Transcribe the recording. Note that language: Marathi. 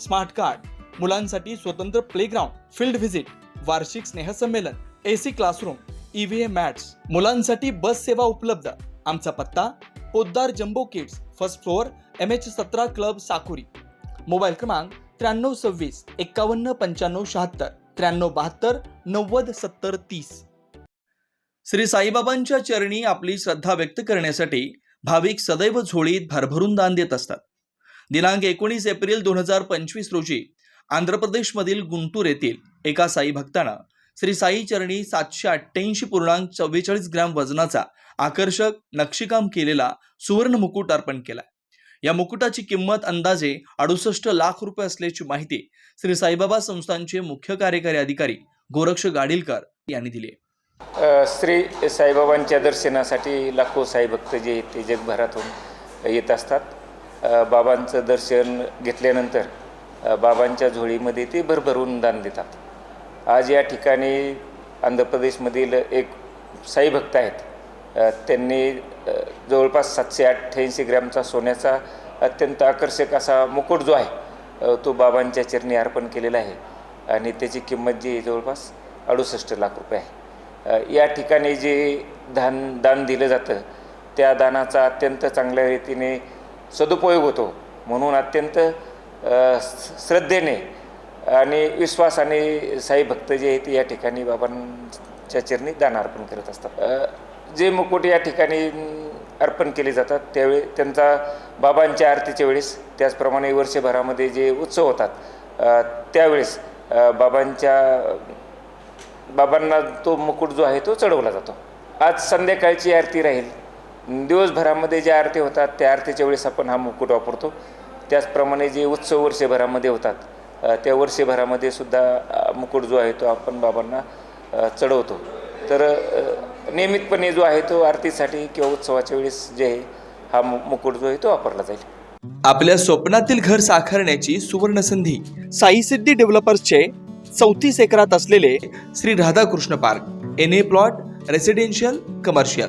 Smart card मुलांसाठी स्वतंत्र प्लेग्राऊंड फील्ड व्हिजिट वार्षिक स्नेहसंमेलन A C classroom EVM mats मुलांसाठी बस सेवा उपलब्ध. आमचा पत्ता Poddar jumbo kids first floor M H सतरा क्लब साकुरी. मोबाईल क्रमांक त्र्याण्णव सव्वीस एक्कावन्न पंच्याण्णव शहात्तर त्र्याण्णव बहात्तर नव्वद सत्तर तीस. श्री साईबाबांच्या चरणी आपली श्रद्धा व्यक्त करण्यासाठी भाविक सदैव झोळीत भरभरून दान देत असतात. दिनांक एकोणीस एप्रिल दोन हजार पंचवीस रोजी आंध्र प्रदेशमधील गुंटूर येथील एका साई भक्तानं श्री साई चरणी सातशे अठ्ठ्याऐंशी पूर्णांक चव्वेचाळीस ग्रॅम वजनाचा आकर्षक नक्षीकाम केलेला सुवर्ण मुकुट अर्पण केला या मुकुटाची किंमत अंदाजे अडुसष्ट लाख रुपये असल्याची माहिती श्री साईबाबा संस्थांचे मुख्य कार्यकारी अधिकारी गोरक्ष गाडीलकर यांनी दिली श्री साईबाबांच्या दर्शनासाठी लाखो साईभक्त जे ते जगभरातून येत असतात. बाबांचं दर्शन घेतल्यानंतर बाबांच्या झोळीमध्ये ते भरभरून दान देतात. आज या ठिकाणी आंध्र प्रदेशमधील एक साईभक्त आहेत. त्यांनी जवळपास सातशे अठ्ठ्याऐंशी ग्रॅमचा सोन्याचा अत्यंत आकर्षक असा मुकुट जो आहे तो बाबांच्या चरणी अर्पण केलेला आहे. आणि त्याची किंमत जी आहे जवळपास अडुसष्ट लाख रुपये आहे. या ठिकाणी जे दान दान दिलं जातं त्या दानाचा अत्यंत चांगल्या रीतीने सदुपयोग होतो. म्हणून अत्यंत श्रद्धेने आणि विश्वासाने साई भक्त जे आहेत या ठिकाणी बाबांच्या चरणी दान अर्पण करत असतात. जे मुकुट या ठिकाणी अर्पण केले जातात त्यावेळी त्यांचा बाबांच्या आरतीच्या वेळेस त्याचप्रमाणे वर्षभरामध्ये जे उत्सव होतात त्यावेळेस बाबांच्या बाबांना तो मुकुट जो आहे तो चढवला जातो. आज संध्याकाळची आरती राहील. दिवसभरामध्ये ज्या आरती होतात त्या आरतीच्या वेळेस आपण हा मुकुट वापरतो. त्याचप्रमाणे जे उत्सव वर्षभरामध्ये होतात त्या वर्षभरामध्ये सुद्धा मुकुट जो आहे तो आपण बाबांना चढवतो. तर नियमितपणे जो आहे तो आरतीसाठी किंवा उत्सवाच्या वेळेस जे आहे हा मु मुकुट जो आहे तो वापरला जाईल. आपल्या स्वप्नातील घर साकारण्याची सुवर्ण संधी साई सिद्धी डेव्हलपर्सचे चौतीस एकरात असलेले Shri Radhakrishna park N A plot residential commercial.